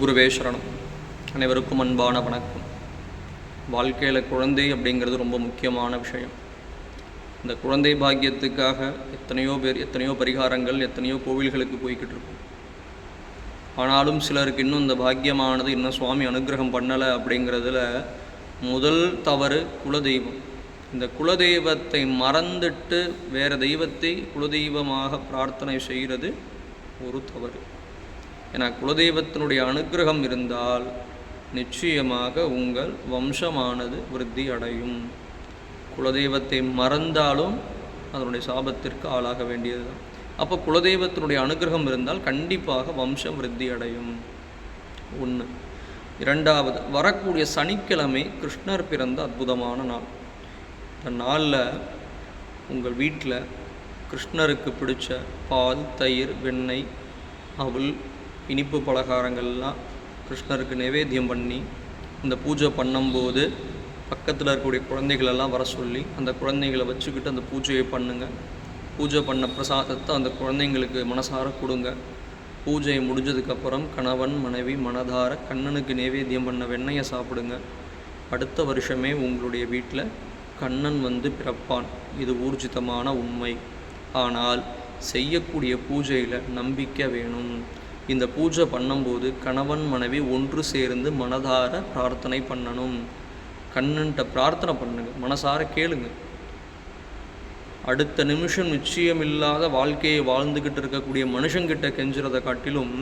குருவே சரணம். அனைவருக்கும் அன்பான வணக்கம். வாழ்க்கையில் குழந்தை அப்படிங்கிறது ரொம்ப முக்கியமான விஷயம். இந்த குழந்தை பாக்கியத்துக்காக எத்தனையோ பேர் எத்தனையோ பரிகாரங்கள் எத்தனையோ கோவில்களுக்கு போய்கிட்டு இருக்கும். ஆனாலும் சிலருக்கு இன்னும் இந்த பாக்கியமானது இன்னும் சுவாமி அனுகிரகம் பண்ணலை அப்படிங்கிறதுல முதல் தவறு குலதெய்வம். இந்த குலதெய்வத்தை மறந்துட்டு வேறு தெய்வத்தை குலதெய்வமாக பிரார்த்தனை செய்கிறது ஒரு தவறு. ஏன்னா குலதெய்வத்தினுடைய அனுகிரகம் இருந்தால் நிச்சயமாக உங்கள் வம்சமானது விருத்தி அடையும். குலதெய்வத்தை மறந்தாலும் அதனுடைய சாபத்திற்கு ஆளாக வேண்டியது தான் அப்போ குலதெய்வத்தினுடைய அனுகிரகம் இருந்தால் கண்டிப்பாக வம்சம் விருத்தி அடையும். ஒன்று இரண்டாவது வரக்கூடிய சனிக்கிழமை கிருஷ்ணர் பிறந்த அற்புதமான நாள். இந்த நாளில் உங்கள் வீட்டில் கிருஷ்ணருக்கு பிடிச்ச பால் தயிர் வெண்ணெய் அவள் இனிப்பு பலகாரங்கள்லாம் கிருஷ்ணருக்கு நைவேத்தியம் பண்ணி இந்த பூஜை பண்ணும்போது பக்கத்தில் இருக்கக்கூடிய குழந்தைகளெல்லாம் வர சொல்லி அந்த குழந்தைகளை வச்சுக்கிட்டு அந்த பூஜையை பண்ணுங்கள் பூஜை பண்ண பிரசாதத்தை அந்த குழந்தைங்களுக்கு மனசார கொடுங்க. பூஜை முடிஞ்சதுக்கப்புறம் கணவன் மனைவி மனதார கண்ணனுக்கு நைவேத்தியம் பண்ண வெண்ணையை சாப்பிடுங்க. அடுத்த வருஷமே உங்களுடைய வீட்டில் கண்ணன் வந்து பிறப்பான். இது ஊர்ஜிதமான உண்மை. ஆனால் செய்யக்கூடிய பூஜையில் நம்பிக்கை வேணும். இந்த பூஜை பண்ணும்போது கணவன் மனைவி ஒன்று சேர்ந்து மனதார பிரார்த்தனை பண்ணணும். கண்ணன்ட்ட பிரார்த்தனை பண்ணுங்க. மனசார கேளுங்க. அடுத்த நிமிஷம் நிச்சயமில்லாத வாழ்க்கையை வாழ்ந்துக்கிட்டு இருக்கக்கூடிய மனுஷங்கிட்ட கெஞ்சுறதை காட்டிலும்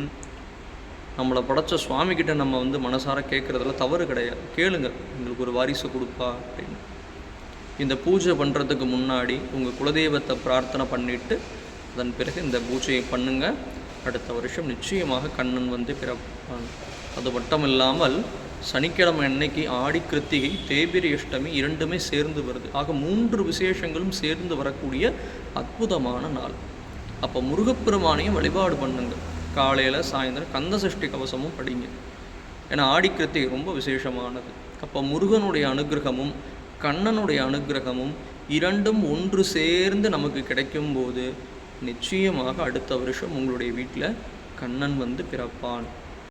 நம்மளை படைச்ச சுவாமி கிட்ட நம்ம வந்து மனசார கேட்குறதுல தவறு கிடையாது. கேளுங்க. எங்களுக்கு ஒரு வாரிசு கொடுப்பா அப்படின்னு. இந்த பூஜை பண்ணுறதுக்கு முன்னாடி உங்கள் குலதெய்வத்தை பிரார்த்தனை பண்ணிவிட்டு அதன் பிறகு இந்த பூஜையை பண்ணுங்கள் அடுத்த வருஷம் நிச்சயமாக கண்ணன் வந்து பிறப்பான் அது மட்டும் இல்லாமல் சனிக்கிழமை அன்னைக்கு ஆடி கிருத்திகை தேபிரி அஷ்டமி இரண்டுமே சேர்ந்து வருது. ஆக மூன்று விசேஷங்களும் சேர்ந்து வரக்கூடிய அற்புதமான நாள். அப்போ முருகப்பெருமானையும் வழிபாடு பண்ணுங்க. காலையில் சாயந்தரம் கந்த சஷ்டி கவசமும் படிங்க. ஏன்னா ஆடி கிருத்திகை ரொம்ப விசேஷமானது. அப்போ முருகனுடைய அனுகிரகமும் கண்ணனுடைய அனுகிரகமும் இரண்டும் ஒன்று சேர்ந்து நமக்கு கிடைக்கும்போது நிச்சயமாக அடுத்த வருஷம் உங்களுடைய வீட்டில் கண்ணன் வந்து பிறப்பான்.